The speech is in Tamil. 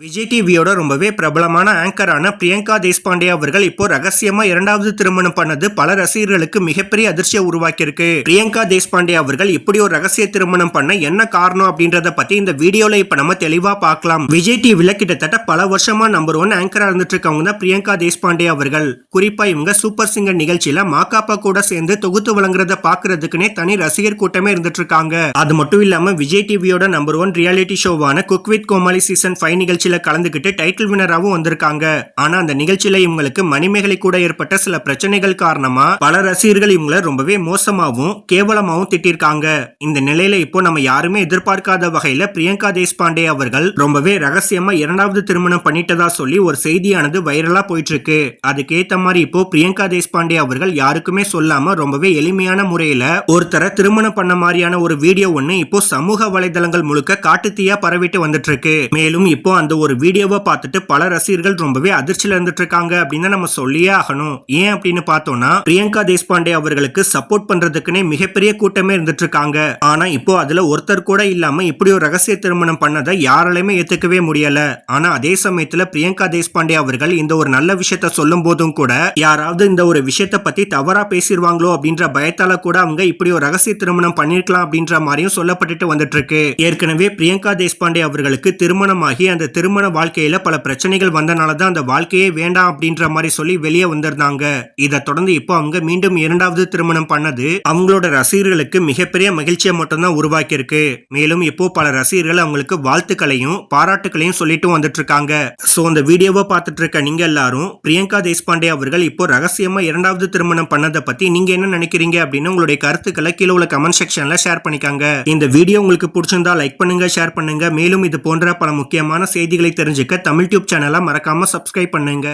விஜய் டிவியோட ரொம்பவே பிரபலமான ஆங்கரான பிரியங்கா தேஷ்பாண்டே அவர்கள் இப்போ ரகசியமா இரண்டாவது திருமணம் பண்ணது பல ரசிகர்களுக்கு மிகப்பெரிய அதிர்ச்சியை உருவாக்கியிருக்கு. பிரியங்கா தேஷ்பாண்டே அவர்கள் இப்படி ஒரு ரகசிய திருமணம் பண்ண என்ன காரணம் அப்படின்றத பத்தி இந்த வீடியோல இப்ப நம்ம தெளிவா பார்க்கலாம். விஜய் டிவில கிட்டத்தட்ட பல வருஷமா நம்பர் ஒன் ஆங்கரா இருந்துட்டு இருக்கவங்க தான் பிரியங்கா தேஷ்பாண்டே அவர்கள். குறிப்பா இவங்க சூப்பர் சிங்கர் நிகழ்ச்சியில மாக்காப்பா கூட சேர்ந்து தொகுத்து வழங்குறத பாக்குறதுக்குனே தனி ரசிகர் கூட்டமே இருந்துட்டு இருக்காங்க அது மட்டும் இல்லாம விஜய் டிவியோட number one reality ஷோவான cook with Komali season five நிகழ்ச்சியில் கலந்துக்கிட்டு டைட்டில் வினராகவும் வந்திருக்காங்க. ஆனா அந்த நிகழ்ச்சியில இவங்களுக்கு மணிமேகலை கூட ஏற்பட்ட சில பிரச்சனைகள் காரணமா பல ரசிகர்கள் இவங்கள ரொம்பவே மோசமாகவும் கேவலமாவும் திட்டிருக்காங்க. இந்த நிலையில இப்போ நம்ம யாருமே எதிர்பார்க்காத வகையில பிரியங்கா தேஷ்பாண்டே அவர்கள் ரொம்பவே ரகசியமா இரண்டாவது திருமணம் பண்ணிட்டதா சொல்லி ஒரு செய்தியானது வைரலா போயிட்டு இருக்கு அதுக்கேத்த மாதிரி இப்போ பிரியங்கா தேஷ்பாண்டே அவர்கள் யாருக்குமே சொல்லாம ரொம்பவே எளிமையான முறையில ஒருத்தரை திருமணம் பண்ண மாதிரியான ஒரு வீடியோ ஒண்ணு இப்போ சமூக வலைதளங்கள் முழுக்க காட்டுத்தீயா பரவிட்டு வந்துட்டு இருக்கு மேலும் இப்போ அந்த ஒரு வீடியோவை பார்த்துட்டு பல ரசிகர்கள் ரொம்பவே அதிர்ச்சியில் இருந்துட்டு இருக்காங்க அப்படின்னு நம்ம சொல்லியே ஆகணும். ஏன் அப்படின்னு பார்த்தோம்னா பிரியங்கா தேஷ்பாண்டே அவர்களுக்கு சப்போர்ட் பண்றதுக்குன்னே மிகப்பெரிய கூட்டமே இருந்துட்டு இருக்காங்க ஆனா இப்போ அதுல ஒருத்தர் கூட இல்லாம இப்படி ஒரு ரகசிய திருமணம் பண்ணதை யாராலையுமே ஏத்துக்கவே முடியல. ஆனா அதே சமயத்துல பிரியங்கா தேஷ்பாண்டே அவர்கள் இந்த ஒரு நல்ல விஷயத்த சொல்லும் போதும் கூட யாராவது இந்த ஒரு விஷயத்த பத்தி தவறா பேசிடுவாங்களோ அப்படின்ற பயத்தால கூட அவங்க இப்படி ஒரு ரகசிய திருமணம் பண்ணிருக்கலாம் அப்படின்ற மாதிரியும் சொல்லப்பட்டுட்டு வந்துட்டு இருக்கு ஏற்கனவே பிரியங்கா தேஷ்பாண்டே அவர்களுக்கு திருமணமாகி அந்த திருமண வாழ்க்கையில பல பிரச்சனைகள் வந்தனால தான் அந்த வாழ்க்கையே வேண்டாம் அப்படின்ற மாதிரி சொல்லி வெளியே வந்திருந்தாங்க. இதை தொடர்ந்து இப்போ அவங்க மீண்டும் இரண்டாவது திருமணம் பண்ணது அவங்களோட ரசிகர்களுக்கு மிகப்பெரிய மகிழ்ச்சியை மட்டும்தான் உருவாக்கி இருக்கு மேலும் இப்போ பல ரசிகர்கள் அவங்களுக்கு வாழ்த்துக்களையும் பாராட்டுகளையும் சொல்லிட்டு வந்துட்டு இருக்காங்க சோ அந்த வீடியோவை பார்த்துட்டு இருக்க நீங்க எல்லாரும் பிரியங்கா தேஷ்பாண்டே அவர்கள் இப்போ ரகசியமா இரண்டாவது திருமணம் பண்ணதை பத்தி நீங்க என்ன நினைக்கிறீங்க அப்படின்னு உங்களுடைய கருத்துக்களை கீழே உள்ள கமெண்ட் செக்ஷன்ல ஷேர் பண்ணிக்காங்க. இந்த வீடியோ உங்களுக்கு பிடிச்சிருந்தா லைக் பண்ணுங்க ஷேர் பண்ணுங்க. மேலும் இது போன்ற பல முக்கியமான செய்தி செய்திகளை தெரிஞ்சுக்க தமிழ் டியூப் சேனலை மறக்காம சப்ஸ்கிரைப் பண்ணுங்க.